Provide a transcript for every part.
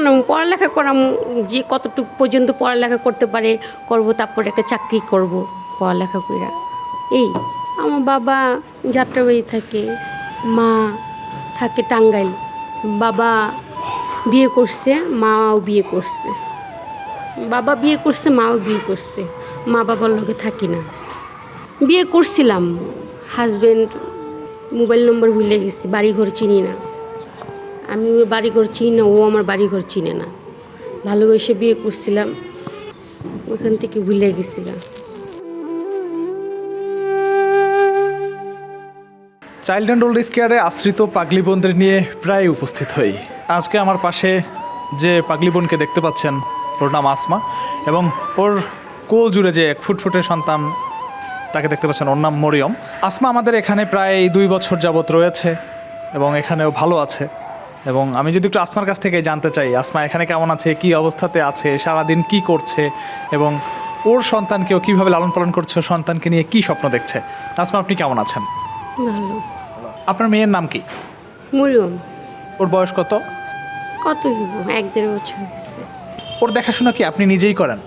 বানাবো পড়ালেখা করাম, যে কতটুকু পর্যন্ত পড়ালেখা করতে পারে, করব, তারপরে একটা চাকরি করব, পড়ালেখা কইরা। এই, আমার বাবা যাত্রাবাড়ি থাকে, মা থাকে টাঙ্গাইল, বাবা বিয়ে করছে, মাও বিয়ে করছে। বাবা বিয়ে করছে, মাও বিয়ে করছে, মা বাবার লোকে থাকি না। বিয়ে করছিলাম হাজব্যান্ড মোবাইল নম্বর ভুলে গেছি, বাড়িঘর চিনি না। আমি ওই বাড়িঘর চিনি না, ও আমার বাড়িঘর চিনে না। ভালোবেসে বিয়ে করছিলাম ওখান থেকে ভুলে গেছিলাম। চাইল্ড অ্যান্ড ওল্ড কেয়ারে আশ্রিত পাগলি বোনদের নিয়ে প্রায় উপস্থিত হই। আজকে আমার পাশে যে পাগলি বোনকে দেখতে পাচ্ছেন, ওর নাম আসমা এবং ওর কোল জুড়ে যে এক ফুটফুটে সন্তান, তাকে দেখতে পাচ্ছেন, ওর নাম মরিয়ম। আসমা আমাদের এখানে প্রায় দুই বছর যাবত রয়েছে এবং এখানেও ভালো আছে। এবং আমি যদি একটু আসমার কাছ থেকে জানতে চাই আসমা এখানে কেমন আছে কি অবস্থাতে আছে সারাদিন কি করছে এবং ওর সন্তানকেও কীভাবে লালন পালন করছে সন্তানকে নিয়ে কি স্বপ্ন দেখছে? আসমা আপনি কেমন আছেন? ভালো। আপনার মেয়ের নাম কি? মরিয়ম ওর বয়স কত? কত এক দেড় বছর হয়েছে ওর দেখাশোনা কি আপনি নিজেই করেন?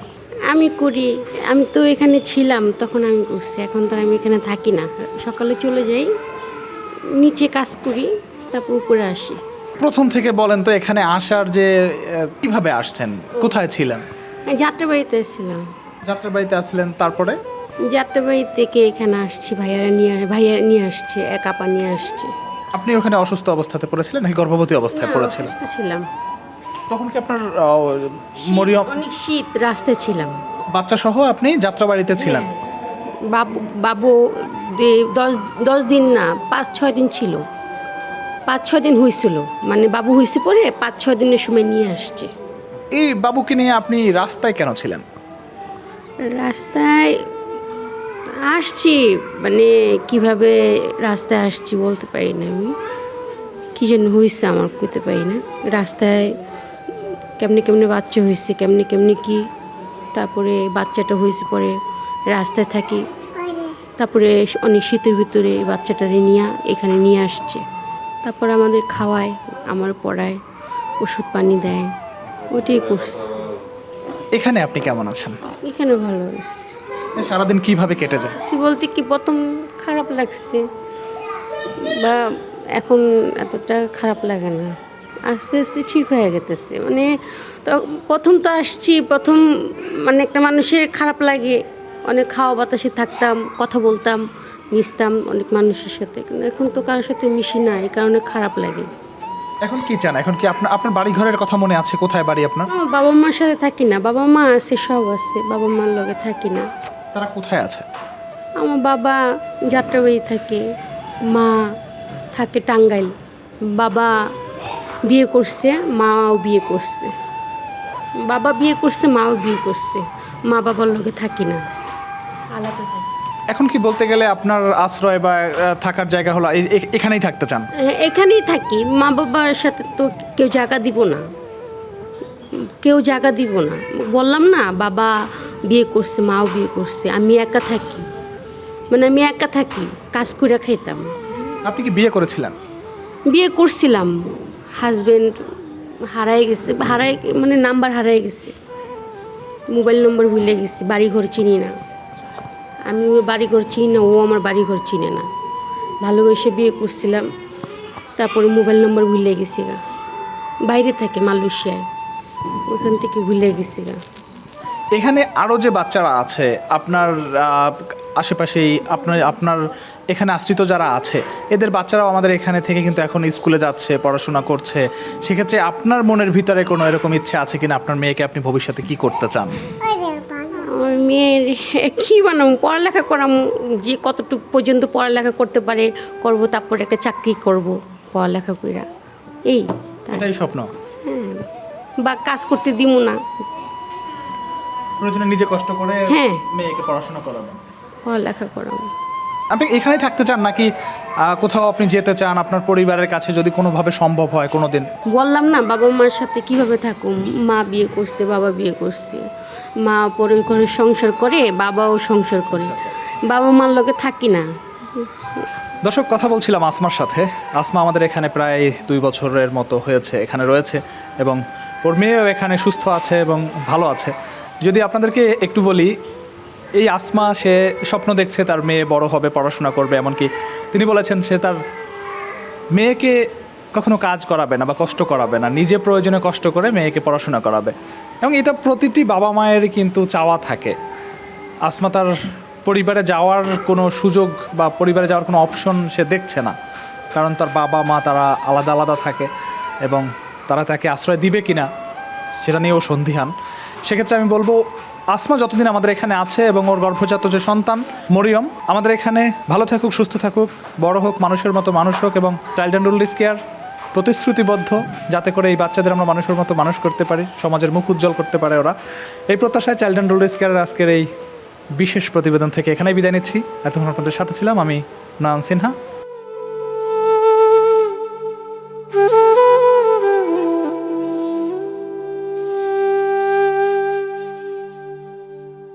আমি করি। আমি তো এখানে ছিলাম তখন আমি করছি। এখন তো আমি এখানে থাকি না। সকালে চলে যাই নিচে কাজ করি তারপর উপরে আসি। প্রথম থেকে বলেন তো এখানে আসার যে কীভাবে আসছেন? কোথায় ছিলেন? যাত্রাবাড়িতে ছিলাম। যাত্রাবাড়িতে আসলেন তারপরে? যাত্রাবাড়ি থেকে এখানে আসছি ভাইয়ারা নিয়ে ভাইয়া নিয়ে আসছে এক আপা নিয়ে আসছে। আপনি ওখানে অসুস্থ অবস্থাতে পড়েছিলেন নাকি গর্ভবতী অবস্থায় পড়েছিলেন? অসুস্থ ছিলাম। তখন কি আপনার মরিয়ম অনেক শীত রাস্তায় ছিলাম। বাচ্চা সহ আপনি যাত্রাবাড়িতে ছিলেন? বাবু বাবু দে- দশ দশ দিন না পাঁচ ছয় দিন ছিল। পাঁচ ছয় দিন হয়েছিল মানে বাবু হয়েছে পরে পাঁচ ছয় দিনের সময় নিয়ে আসছে। এই বাবুকে নিয়ে আপনি রাস্তায় কেন ছিলেন? রাস্তায় আসছি মানে কীভাবে রাস্তায় আসছি বলতে পারি না আমি। কী জন্য হয়েছে আমার করতে পারি না। রাস্তায় কেমনে কেমনে বাচ্চা হয়েছে কেমনে কেমনে কি তারপরে বাচ্চাটা হয়েছে পরে রাস্তায় থাকি। তারপরে অনেক শীতের ভিতরে বাচ্চাটারে নিয়ে এখানে নিয়ে আসছে। তারপর আমাদের খাওয়ায় আমার পড়ায় ওষুধ পানি দেয় ওইটাই করছে এখানে আপনি কেমন আছেন? এখানে ভালো হয়েছে সারাদিন কীভাবে কেটে যায়? বলতে কি প্রথম খারাপ লাগছে বা এখন এতটা খারাপ লাগে না। আস্তে আস্তে ঠিক হয়ে গেতেছে। মানে তো প্রথম তো আসছি প্রথম মানে একটা মানুষের খারাপ লাগে। অনেক খাওয়া বাতাসে থাকতাম কথা বলতাম মিশতাম অনেক মানুষের সাথে। কিন্তু এখন তো কারোর সাথে মিশি না এই কারণে খারাপ লাগে। এখন কি চান? এখন কি আপনার আপনার বাড়ি ঘরের কথা মনে আছে? কোথায় বাড়ি আপনার? বাবা মার সাথে থাকি না। বাবা মা আছে সব আছে। বাবা মার লগে থাকি না। তারা কোথায় আছে? আমার বাবা যাত্রাবাড়ি থাকে মা থাকে টাঙ্গাইল। বাবা বিয়ে করছে মাও বিয়ে করছে। বাবা বিয়ে করছে মাও বিয়ে করছে। মা বাবার লগে থাকি না। আলাদা এখন কি বলতে গেলে আপনার আশ্রয় বা থাকার জায়গা হলো এখানেই থাকতে চান? এখানেই থাকি। মা বাবার সাথে তো কেউ জায়গা দিব না। কেউ জায়গা দিব না। বললাম না বাবা বিয়ে করছে মাও বিয়ে করছে আমি একা থাকি। মানে আমি একা থাকি কাজ করে খাইতাম। আপনি কি বিয়ে করেছিলেন? বিয়ে করছিলাম। হাজব্যান্ড হারাই গেছে হারাই মানে নাম্বার হারাই গেছে। মোবাইল নম্বর ভুলে গেছি বাড়িঘর চিনি না। আমি ওই বাড়িঘর চিনি না, ও আমার বাড়িঘর চিনে না। ভালোবেসে বিয়ে করছিলাম, তারপরে মোবাইল নম্বর ভুলে গেছি গা। বাইরে থাকে মালয়েশিয়ায় ওখান থেকে ভুলে গেছি গা। এখানে আরও যে বাচ্চারা আছে, আপনার আশেপাশেই আপনার আপনার এখানে আশ্রিত যারা আছে, এদের বাচ্চারাও আমাদের এখানে থেকে কিন্তু এখন স্কুলে যাচ্ছে, পড়াশোনা করছে। সেক্ষেত্রে আপনার মনের ভিতরে কোনো এরকম ইচ্ছে আছে কিনা? আপনার মেয়েকে আপনি ভবিষ্যতে কি করতে চান? মেয়ের কী মানে পড়ালেখা করাম যে কতটুকু পর্যন্ত পড়ালেখা করতে পারে করব তারপর একটা চাকরি করব পড়ালেখা কইরা। এই। এটাই স্বপ্ন। হ্যাঁ বা কাজ করতে দিব না। প্রয়োজনে নিজে কষ্ট করে হ্যাঁ। মেয়েকে পড়াশোনা করাবেন। পড়ালেখা করাবো। আপনি এখানেই থাকতে চান নাকি কোথাও আপনি যেতে চান আপনার পরিবারের কাছে যদি কোনোভাবে সম্ভব হয় কোনো দিন বললাম না বাবা মার সাথে কীভাবে থাকুম? মা বিয়ে করছে বাবা বিয়ে করছে। মা পরে ঘরে সংসার করে বাবাও সংসার করে। বাবা মার লোকে থাকি না। দর্শক কথা বলছিলাম আসমার সাথে। আসমা আমাদের এখানে প্রায় দুই বছরের মতো হয়েছে এখানে রয়েছে এবং ওর মেয়েও এখানে সুস্থ আছে এবং ভালো আছে। যদি আপনাদেরকে একটু বলি এই আসমা, সে স্বপ্ন দেখছে তার মেয়ে বড় হবে, পড়াশোনা করবে, এমনকি তিনি বলেছেন সে তার মেয়েকে কখনো কাজ করাবে না বা কষ্ট করাবে না, নিজে প্রয়োজনে কষ্ট করে মেয়েকে পড়াশোনা করাবে। এবং এটা প্রতিটি বাবা মায়ের কিন্তু চাওয়া থাকে। আসমা তার পরিবারে যাওয়ার কোনো সুযোগ বা পরিবারে যাওয়ার কোনো অপশন সে দেখছে না। কারণ তার বাবা, মা তারা আলাদা আলাদা থাকে এবং তারা তাকে আশ্রয় দিবে কিনা, সেটা নিয়েও সন্ধিহান সেক্ষেত্রে আমি বলব আসমা যতদিন আমাদের এখানে আছে এবং ওর গর্ভজাত যে সন্তান, মরিয়ম, আমাদের এখানে ভালো থাকুক, সুস্থ থাকুক, বড় হোক, মানুষের মতো মানুষ হোক এবং চাইল্ড অ্যান্ড ওল্ড কেয়ার প্রতিশ্রুতিবদ্ধ যাতে করে এই বাচ্চাদের আমরা মানুষের মতো মানুষ করতে পারি, সমাজের মুখ উজ্জ্বল করতে পারে ওরা। এই প্রত্যাশায় চাইল্ড অ্যান্ড ওল্ড কেয়ারের আজকের এই বিশেষ প্রতিবেদন থেকে এখানেই বিদায় নিচ্ছি। এতক্ষণ আপনাদের সাথে ছিলাম আমি নয়ন সিনহা।